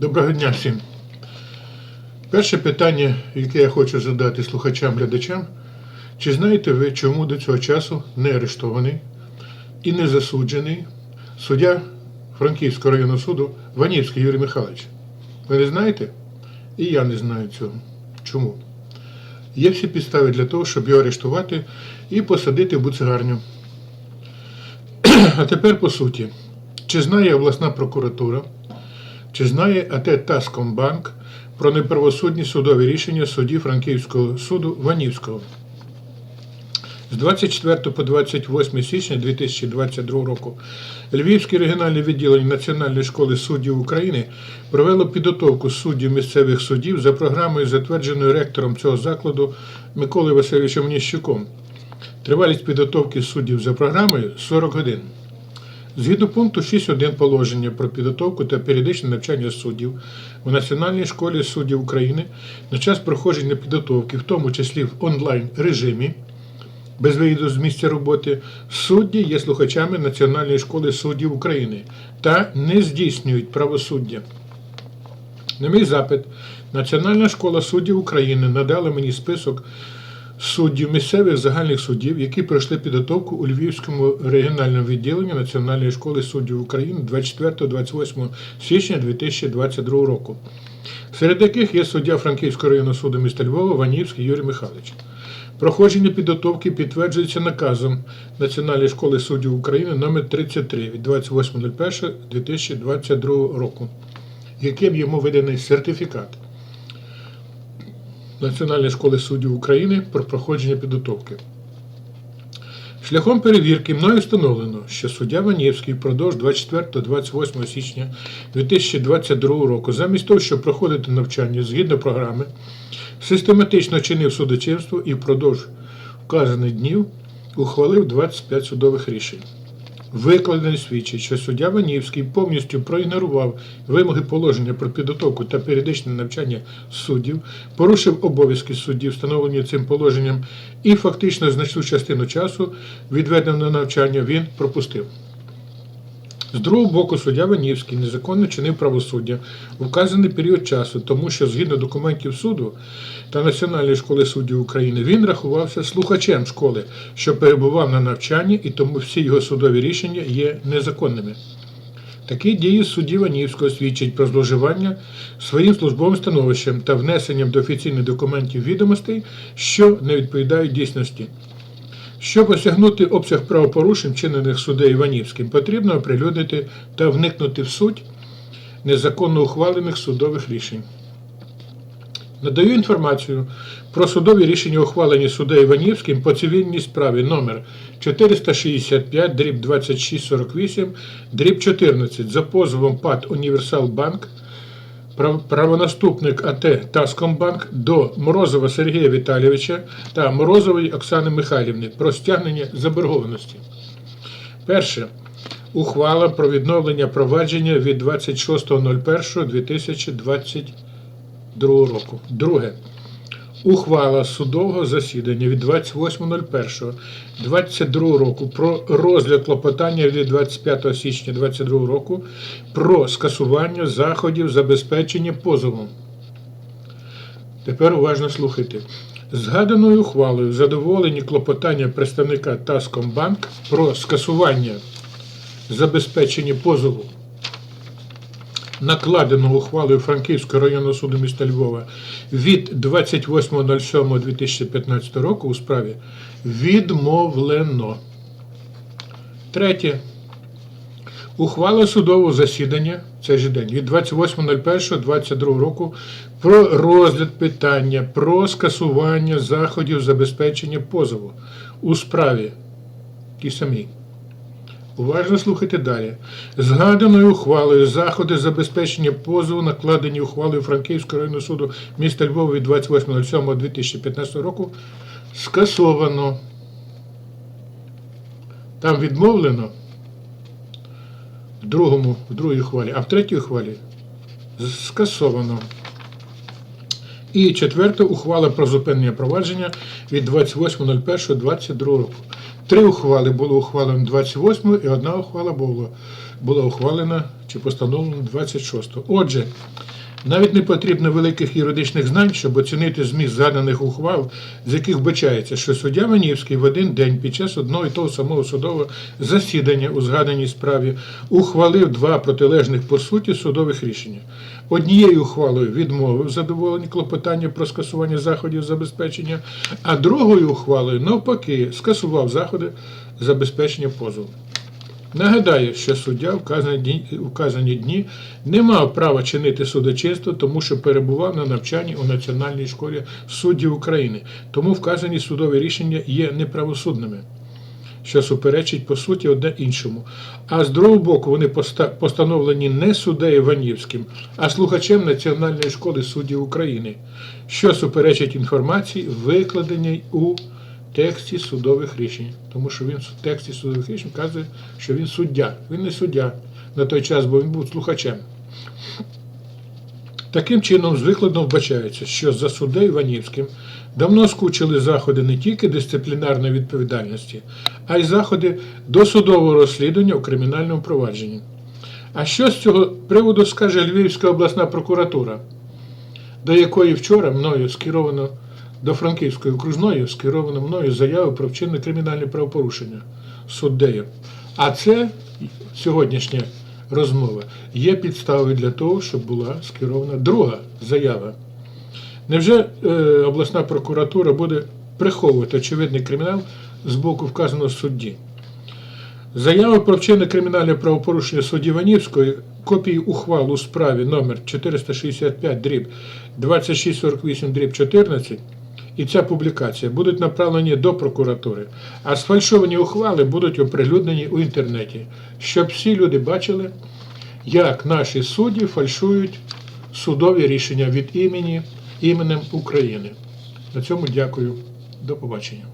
Доброго дня всім. Перше питання, яке я хочу задати слухачам-глядачам, чи знаєте ви, чому до цього часу не арештований і не засуджений суддя Франківського районного суду Ванівський Юрій Михайлович? Ви не знаєте? І я не знаю цього. Чому? Є всі підстави для того, щоб його арештувати і посадити в буцегарню. А тепер по суті. Чи знає обласна прокуратура, чи знає АТ Таскомбанк про неправосудні судові рішення судді Франківського суду Ванівського? З 24 по 28 січня 2022 року Львівське регіональне відділення Національної школи суддів України провело підготовку суддів місцевих судів за програмою, затвердженою ректором цього закладу Миколою Васильовичем Ніщуком. Тривалість підготовки суддів за програмою 40 годин. Згідно пункту 6.1 положення про підготовку та періодичне навчання суддів у Національній школі суддів України на час проходження підготовки, в тому числі в онлайн режимі, без виїзду з місця роботи, судді є слухачами Національної школи суддів України та не здійснюють правосуддя. На мій запит, Національна школа суддів України надала мені список суддів місцевих загальних суддів, які пройшли підготовку у Львівському регіональному відділенні Національної школи суддів України 24-28 січня 2022 року, серед яких є суддя Франківського районного суду міста Львова Ванівський Юрій Михайлович. Проходження підготовки підтверджується наказом Національної школи суддів України номер 33 від 28.01.2022 року, яким йому виданий сертифікат. Національної школи суддів України про проходження підготовки. Шляхом перевірки мною встановлено, що суддя Ванєвський впродовж 24-28 січня 2022 року, замість того, щоб проходити навчання згідно програми, систематично чинив судочинство і впродовж вказаних днів ухвалив 25 судових рішень. Викладений свідчить, що суддя Ванівський повністю проігнорував вимоги положення про підготовку та періодичне навчання суддів, порушив обов'язки суддів, встановлені цим положенням, і фактично значну частину часу, відведеного на навчання, він пропустив. З другого боку, суддя Ванівський незаконно чинив правосуддя у вказаний період часу, тому що згідно документів суду та Національної школи суддів України він рахувався слухачем школи, що перебував на навчанні, і тому всі його судові рішення є незаконними. Такі дії судді Ванівського свідчать про зловживання своїм службовим становищем та внесенням до офіційних документів відомостей, що не відповідають дійсності. Щоб осягнути обсяг правопорушень, вчинених суддею Іванівським, потрібно оприлюднити та вникнути в суть незаконно ухвалених судових рішень. Надаю інформацію про судові рішення, ухвалені суддею Іванівським по цивільній справі номер 465 дріб 2648 дріб 14 за позовом ПАД Універсал Банк правонаступник АТ Таскомбанк до Морозова Сергія Віталійовича та Морозової Оксани Михайлівни про стягнення заборгованості. Перше. Ухвала про відновлення провадження від 26.01.2022 року. Друге. Ухвала судового засідання від 28.01.2022 року про розгляд клопотання від 25 січня 2022 року про скасування заходів забезпечення позовом. Тепер уважно слухайте. Згаданою ухвалою задоволені клопотання представника Таскомбанк про скасування забезпечення позову накладеного ухвалою Франківського районного суду міста Львова від 28.07.2015 року у справі відмовлено. Третє. Ухвала судового засідання цей же день від 28.01.22 року про розгляд питання про скасування заходів забезпечення позову у справі ті самі. Уважно слухайте далі. Згаданою ухвалою заходи забезпечення позову, накладені ухвалою Франківського районного суду міста Львова від 28.07.2015 року, скасовано. Там відмовлено в другому, в другій ухвалі, а в третій ухвалі скасовано. І четверта ухвала про зупинення провадження від 28.01.22 року. Три ухвали було ухвалено 28 і одна ухвала була, була ухвалена чи постановлена 26. Отже, Навіть не потрібно великих юридичних знань, щоб оцінити зміст згаданих ухвал, з яких вбачається, що суддя Ванівський в один день під час одного і того самого судового засідання у згаданій справі ухвалив два протилежних по суті судових рішення. Однією ухвалою відмовив задоволені клопотання про скасування заходів забезпечення, а другою ухвалою навпаки скасував заходи забезпечення позову. Нагадаю, що суддя вказані дні, не мав права чинити судочинство, тому що перебував на навчанні у Національній школі суддів України. Тому вказані судові рішення є неправосудними, що суперечить по суті одне іншому. А з другого боку, вони постановлені не суддею Ванівським, а слухачем Національної школи суддів України, що суперечить інформації, викладеній у тексті судових рішень, тому що він в тексті судових рішень вказує, що він суддя. Він не суддя на той час, бо він був слухачем. Таким чином, з викладом вбачається, що за суддею Іванівським давно скучили заходи не тільки дисциплінарної відповідальності, а й заходи досудового розслідування у кримінальному провадженні. А що з цього приводу скаже Львівська обласна прокуратура, до якої вчора мною скеровано до Франківської окружної скеровано мною заяву про вчинне кримінальне правопорушення суддею. А це сьогоднішня розмова є підставою для того, щоб була скерована друга заява. Невже е, обласна прокуратура буде приховувати очевидний кримінал з боку вказаного судді? Заява про вчинне кримінальне правопорушення судді Ванівської, копії ухвал у справі номер 465 дріб 2648 дріб 14 і ця публікація будуть направлені до прокуратури, а сфальшовані ухвали будуть оприлюднені у інтернеті, щоб всі люди бачили, як наші судді фальшують судові рішення від імені іменем України. На цьому дякую. До побачення.